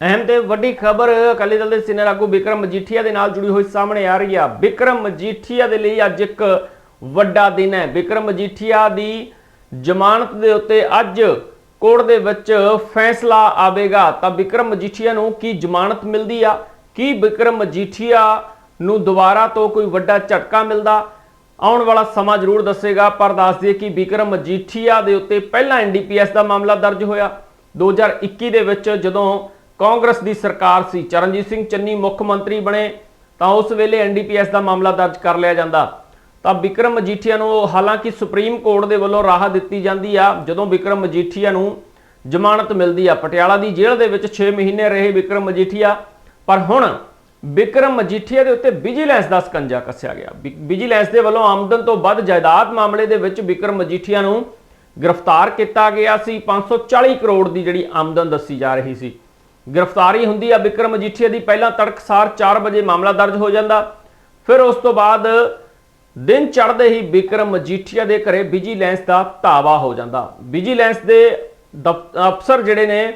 ਅਹਿਮ ਤੇ ਵੱਡੀ ਖਬਰ, ਅਕਾਲੀ ਦਲ ਦੇ ਸੀਨੀਅਰ ਆਗੂ ਵਿਕਰਮ ਮਜੀਠੀਆ ਦੇ ਨਾਲ ਜੁੜੀ ਹੋਈ ਸਾਹਮਣੇ ਆ ਰਹੀ ਆ। ਵਿਕਰਮ ਮਜੀਠੀਆ ਦੇ ਲਈ ਅੱਜ ਇੱਕ ਵੱਡਾ ਦਿਨ ਹੈ। ਵਿਕਰਮ ਮਜੀਠੀਆ ਦੀ ਜ਼ਮਾਨਤ ਦੇ ਉੱਤੇ ਅੱਜ ਕੋਰਟ ਦੇ ਵਿੱਚ ਫੈਸਲਾ ਆਵੇਗਾ। ਤਾਂ ਵਿਕਰਮ ਮਜੀਠੀਆ ਨੂੰ ਕੀ ਜ਼ਮਾਨਤ ਮਿਲਦੀ ਆ? ਕੀ ਵਿਕਰਮ ਮਜੀਠੀਆ ਨੂੰ ਦੁਬਾਰਾ ਤੋਂ ਕੋਈ ਵੱਡਾ ਝਟਕਾ ਮਿਲਦਾ? ਆਉਣ ਵਾਲਾ ਸਮਾਂ ਜ਼ਰੂਰ ਦੱਸੇਗਾ, ਪਰ ਦੱਸ ਦਈਏ ਕਿ ਵਿਕਰਮ ਮਜੀਠੀਆ ਦੇ ਉੱਤੇ ਪਹਿਲਾਂ ਐਨਡੀਪੀਐਸ ਦਾ ਮਾਮਲਾ ਦਰਜ ਹੋਇਆ। 2021 ਦੇ ਵਿੱਚ ਜਦੋਂ ਕਾਂਗਰਸ ਦੀ ਸਰਕਾਰ ਸੀ। ਚਰਨਜੀਤ ਸਿੰਘ ਚੰਨੀ ਮੁੱਖ ਮੰਤਰੀ ਬਣੇ ਤਾਂ ਉਸ ਵੇਲੇ ਐਨਡੀਪੀਐਸ ਦਾ ਮਾਮਲਾ ਦਰਜ ਕਰ ਲਿਆ ਜਾਂਦਾ। ਤਾਂ ਵਿਕਰਮ ਮਜੀਠੀਆ ਨੂੰ ਹਾਲਾਂਕਿ ਸੁਪਰੀਮ ਕੋਰਟ ਦੇ ਵੱਲੋਂ ਰਾਹਤ ਦਿੱਤੀ ਜਾਂਦੀ ਆ। ਜਦੋਂ ਵਿਕਰਮ ਮਜੀਠੀਆ ਨੂੰ ਜ਼ਮਾਨਤ ਮਿਲਦੀ ਆ, ਪਟਿਆਲਾ ਦੀ ਜੇਲ੍ਹ ਦੇ ਵਿੱਚ 6 ਮਹੀਨੇ ਰਹੇ ਵਿਕਰਮ ਮਜੀਠੀਆ, ਪਰ ਹੁਣ ਵਿਕਰਮ ਮਜੀਠੀਆ ਦੇ ਉੱਤੇ ਵਿਜੀਲੈਂਸ ਦਾ ਸਕੰਜਾ ਕੱਸਿਆ ਗਿਆ। ਵਿਜੀਲੈਂਸ ਦੇ ਵੱਲੋਂ ਆਮਦਨ ਤੋਂ ਵੱਧ ਜਾਇਦਾਦ ਮਾਮਲੇ ਦੇ ਵਿੱਚ ਵਿਕਰਮ ਮਜੀਠੀਆ ਨੂੰ ਗ੍ਰਿਫਤਾਰ ਕੀਤਾ ਗਿਆ ਸੀ। 540 ਕਰੋੜ ਦੀ ਜਿਹੜੀ ਆਮਦਨ ਦੱਸੀ ਜਾ ਰਹੀ ਸੀ। ਗ੍ਰਿਫਤਾਰੀ ਹੁੰਦੀ ਆ ਵਿਕਰਮ ਮਜੀਠੀਆ ਦੀ। ਪਹਿਲਾਂ ਤੜਕਸਾਰ 4 ਵਜੇ ਮਾਮਲਾ ਦਰਜ ਹੋ ਜਾਂਦਾ। ਫਿਰ ਉਸ ਤੋਂ ਬਾਅਦ ਦਿਨ ਚੜ੍ਹਦੇ ਹੀ ਵਿਕਰਮ ਮਜੀਠੀਆ ਦੇ ਘਰੇ ਵਿਜੀਲੈਂਸ ਦਾ ਧਾਵਾ ਹੋ ਜਾਂਦਾ। ਵਿਜੀਲੈਂਸ ਦੇ ਦਫ਼- ਅਫਸਰ ਜਿਹੜੇ ਨੇ,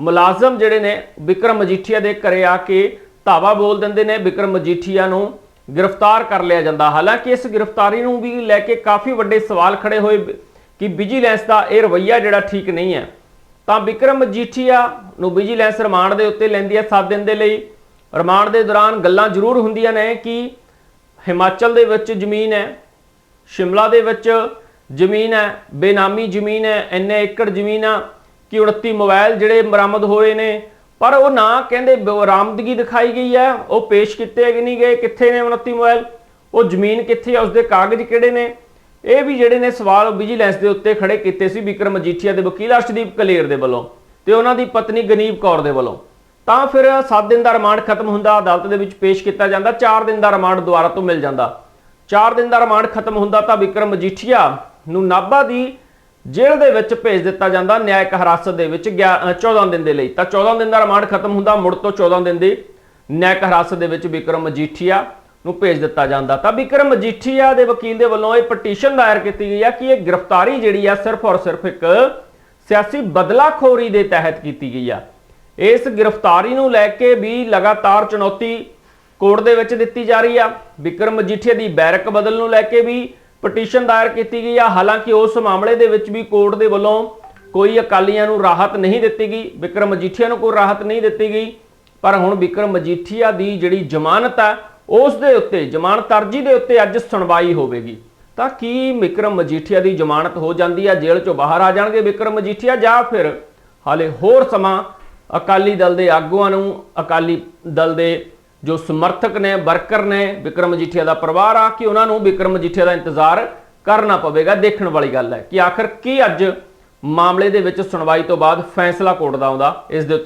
ਮੁਲਾਜ਼ਮ ਜਿਹੜੇ ਨੇ, ਵਿਕਰਮ ਮਜੀਠੀਆ ਦੇ ਘਰੇ ਆ ਕੇ ਧਾਵਾ ਬੋਲ ਦਿੰਦੇ ਨੇ। ਵਿਕਰਮ ਮਜੀਠੀਆ ਨੂੰ ਗ੍ਰਿਫਤਾਰ ਕਰ ਲਿਆ ਜਾਂਦਾ। ਹਾਲਾਂਕਿ ਇਸ ਗ੍ਰਿਫਤਾਰੀ ਨੂੰ ਵੀ ਲੈ ਕੇ ਕਾਫੀ ਵੱਡੇ ਸਵਾਲ ਖੜੇ ਹੋਏ ਕਿ ਵਿਜੀਲੈਂਸ ਦਾ ਇਹ ਰਵੱਈਆ ਜਿਹੜਾ ਠੀਕ ਨਹੀਂ ਹੈ। ਤਾਂ ਵਿਕਰਮ ਮਜੀਠੀਆ ਨੂੰ ਵਿਜੀਲੈਂਸ ਰਿਮਾਂਡ ਦੇ ਉੱਤੇ ਲੈਂਦੀ ਹੈ 7 ਦਿਨ ਦੇ ਲਈ। ਰਿਮਾਂਡ ਦੇ ਦੌਰਾਨ ਗੱਲਾਂ ਜ਼ਰੂਰ ਹੁੰਦੀਆਂ ਨੇ ਕਿ ਹਿਮਾਚਲ ਦੇ ਵਿੱਚ ਜ਼ਮੀਨ ਹੈ, ਸ਼ਿਮਲਾ ਦੇ ਵਿੱਚ ਜ਼ਮੀਨ ਹੈ, ਬੇਨਾਮੀ ਜ਼ਮੀਨ ਹੈ, ਇੰਨੇ ਏਕੜ ਜ਼ਮੀਨ ਆ ਕਿ 29 ਮੋਬਾਈਲ ਜਿਹੜੇ ਬਰਾਮਦ ਹੋਏ ਨੇ। ਪਰ ਉਹ ਨਾ ਕਹਿੰਦੇ ਬਰਾਮਦਗੀ ਦਿਖਾਈ ਗਈ ਹੈ, ਉਹ ਪੇਸ਼ ਕੀਤੇ ਕਿ ਨਹੀਂ ਗਏ। ਕਿੱਥੇ ਨੇ 29 ਮੋਬਾਈਲ? ਉਹ ਜ਼ਮੀਨ ਕਿੱਥੇ ਹੈ ਉਸਦੇ ਕਾਗਜ਼ ਕਿਹੜੇ ਨੇ? ਇਹ ਵੀ ਜਿਹੜੇ ਨੇ ਸਵਾਲ ਵਿਜੀਲੈਂਸ ਦੇ ਉੱਤੇ ਖੜੇ ਕੀਤੇ ਸੀ ਵਿਕਰਮ ਮਜੀਠੀਆ ਦੇ ਵਕੀਲ ਅਰਸ਼ਦੀਪ ਕਲੇਰ ਦੇ ਵੱਲੋਂ ਤੇ ਉਹਨਾਂ ਦੀ ਪਤਨੀ ਗਨੀਬ ਕੌਰ ਦੇ ਵੱਲੋਂ। ਤਾਂ ਫਿਰ 7 ਦਿਨ ਦਾ ਰਿਮਾਂਡ ਖਤਮ ਹੁੰਦਾ ਅਦਾਲਤ ਦੇ ਵਿੱਚ ਪੇਸ਼ ਕੀਤਾ ਜਾਂਦਾ 4 ਦਿਨ ਦਾ ਰਿਮਾਂਡ ਦੁਬਾਰਾ ਤੋਂ ਮਿਲ ਜਾਂਦਾ। 4 ਦਿਨ ਦਾ ਰਿਮਾਂਡ ਖਤਮ ਹੁੰਦਾ ਤਾਂ ਵਿਕਰਮ ਮਜੀਠੀਆ ਨੂੰ ਨਾਭਾ ਦੀ ਜੇਲ੍ਹ ਦੇ ਵਿੱਚ ਭੇਜ ਦਿੱਤਾ ਜਾਂਦਾ ਨਿਆਇਕ ਹਿਰਾਸਤ ਦੇ ਵਿੱਚ ਗਿਆ- ਅ, 14 ਦਿਨ ਦੇ ਲਈ। ਤਾਂ 14 ਦਿਨ ਦਾ ਰਿਮਾਂਡ ਖਤਮ ਹੁੰਦਾ ਮੁੜ ਤੋਂ 14 ਦਿਨ ਦੀ ਨਿਆਇਕ ਹਿਰਾਸਤ ਦੇ ਵਿੱਚ ਵਿਕਰਮ ਮਜੀਠੀਆ ਨੂੰ ਭੇਜ ਦਿੱਤਾ ਜਾਂਦਾ। ਤਾਂ ਵਿਕਰਮ ਮਜੀਠੀਆ ਦੇ ਵਕੀਲ ਦੇ ਵੱਲੋਂ ਇਹ ਪਟੀਸ਼ਨ ਦਾਇਰ ਕੀਤੀ ਗਈ ਆ ਕਿ ਇਹ ਗ੍ਰਿਫਤਾਰੀ ਜਿਹੜੀ ਆ ਸਿਰਫ ਔਰ ਸਿਰਫ ਇੱਕ ਸਿਆਸੀ ਬਦਲਾਖੋਰੀ ਦੇ ਤਹਿਤ ਕੀਤੀ ਗਈ ਆ। ਇਸ ਗ੍ਰਿਫਤਾਰੀ ਨੂੰ ਲੈ ਕੇ ਵੀ ਲਗਾਤਾਰ ਚੁਣੌਤੀ ਕੋਰਟ ਦੇ ਵਿੱਚ ਦਿੱਤੀ ਜਾ ਰਹੀ ਆ। ਵਿਕਰਮ ਮਜੀਠੀਆ ਦੀ ਬੈਰਕ ਬਦਲ ਨੂੰ ਲੈ ਕੇ ਵੀ ਪਟੀਸ਼ਨ ਦਾਇਰ ਕੀਤੀ ਗਈ ਆ। ਹਾਲਾਂਕਿ ਉਸ ਮਾਮਲੇ ਦੇ ਵਿੱਚ ਵੀ ਕੋਰਟ ਦੇ ਵੱਲੋਂ ਕੋਈ ਅਕਾਲੀਆਂ ਨੂੰ ਰਾਹਤ ਨਹੀਂ ਦਿੱਤੀ ਗਈ। ਵਿਕਰਮ ਮਜੀਠੀਆ ਨੂੰ ਕੋਈ ਰਾਹਤ ਨਹੀਂ ਦਿੱਤੀ ਗਈ। ਪਰ ਹੁਣ ਵਿਕਰਮ ਮਜੀਠੀਆ ਦੀ ਜਿਹੜੀ ਜ਼ਮਾਨਤ ਆ ਉਸ ਦੇ ਉੱਤੇ, ਜ਼ਮਾਨਤ ਅਰਜੀ ਦੇ ਉੱਤੇ ਅੱਜ ਸੁਣਵਾਈ ਹੋਵੇਗੀ। ਤਾਂ ਕੀ ਵਿਕਰਮ ਮਜੀਠੀਆ ਦੀ ਜ਼ਮਾਨਤ ਹੋ ਜਾਂਦੀ ਹੈ ਜੇਲ੍ਹ ਚੋਂ ਬਾਹਰ ਆ ਜਾਣਗੇ ਵਿਕਰਮ ਮਜੀਠੀਆ ਜਾਂ ਫਿਰ ਹਾਲੇ ਹੋਰ ਸਮਾਂ ਅਕਾਲੀ ਦਲ ਦੇ ਆਗੂਆਂ ਨੂੰ, ਅਕਾਲੀ ਦਲ ਦੇ ਜੋ ਸਮਰਥਕ ਨੇ, ਵਰਕਰ ਨੇ ਵਿਕਰਮ ਮਜੀਠੀਆ ਦਾ ਪਰਿਵਾਰ ਆ, ਕਿ ਉਹਨਾਂ ਨੂੰ ਵਿਕਰਮ ਮਜੀਠੀਆ ਦਾ ਇੰਤਜ਼ਾਰ ਕਰਨਾ ਪਵੇਗਾ? ਦੇਖਣ ਵਾਲੀ ਗੱਲ ਹੈ ਕਿ ਆਖਰ ਕੀ ਅੱਜ ਮਾਮਲੇ ਦੇ ਵਿੱਚ ਸੁਣਵਾਈ ਤੋਂ ਬਾਅਦ ਫੈਸਲਾ ਕੋਰਟ ਦਾ ਆਉਂਦਾ? ਇਸ ਦੇ ਉੱਤੇ